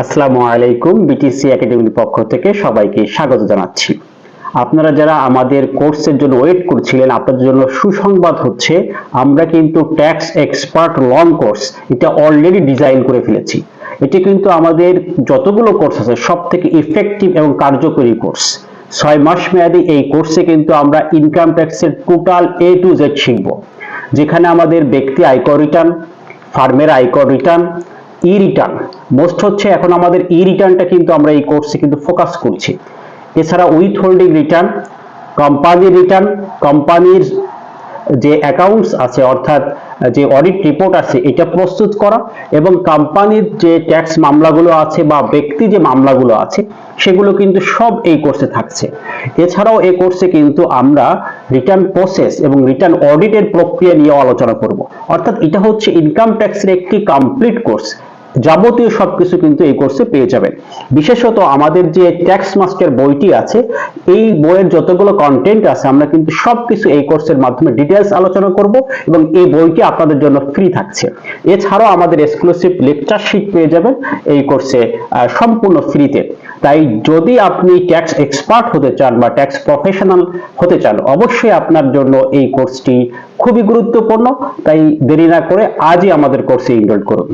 আসসালামু আলাইকুম বিটিসি একাডেমির পক্ষ থেকে সবাইকে স্বাগত জানাচ্ছি। আপনারা যারা আমাদের কোর্সের জন্য ওয়েট করছিলেন, আপনাদের জন্য সুসংবাদ হচ্ছে, আমরা কিন্তু ট্যাক্স এক্সপার্ট লং কোর্স এটা অলরেডি ডিজাইন করে ফেলেছি। এটি কিন্তু আমাদের যতগুলো কোর্স আছে সব থেকে ইফেক্টিভ এবং কার্যকরী কোর্স ছয় মাস মেয়াদী এই কোর্সে কিন্তু আমরা ইনকাম ট্যাক্সের টোটাল এ টু জেড শিখব। যেখানে আমাদের ব্যক্তি আয়কর রিটার্ন ফার্মের আয়কর রিটার্ন ই রিটার্ন মোস্ট হচ্ছে এখন আমাদের ই রিটার্নটা কিন্তু আমরা এই কোর্সে কিন্তু ফোকাস করছি। এছাড়া with holding return company return কোম্পানির যে অ্যাকাউন্টস আছে, অর্থাৎ যে অডিট রিপোর্ট আছে, এটা প্রস্তুত করা এবং কোম্পানির যে ট্যাক্স মামলাগুলো আছে বা ব্যক্তি যে মামলাগুলো আছে, সেগুলো কিন্তু সব এই কোর্সে থাকছে। এছাড়াও এই কোর্সে কিন্তু আমরা রিটার্ন প্রসেস এবং রিটার্ন অডিটের প্রক্রিয়া নিয়ে আলোচনা করব। অর্থাৎ এটা হচ্ছে ইনকাম ট্যাক্সের একটি কমপ্লিট কোর্স যাবতীয় সবকিছু কিন্তু এই কোর্সে পেয়ে যাবেন। বিশেষত আমাদের যে ট্যাক্স মাস্টার বইটি আছে, এই বইয়ের যতগুলো কন্টেন্ট আছে, আমরা কিন্তু সবকিছু এই কোর্সের মাধ্যমে ডিটেলস আলোচনা করব এবং এই বইটি আপনাদের জন্য ফ্রি থাকছে। এছাড়াও আমাদের এক্সক্লুসিভ লেকচার শিট পেয়ে যাবেন এই কোর্সে সম্পূর্ণ ফ্রিতে তাই যদি আপনি ট্যাক্স এক্সপার্ট হতে চান বা ট্যাক্স প্রফেশনাল হতে চান, অবশ্যই আপনার জন্য এই কোর্সটি খুবই গুরুত্বপূর্ণ। তাই দেরি না করে আজই আমাদের কোর্সে এনরোল করুন।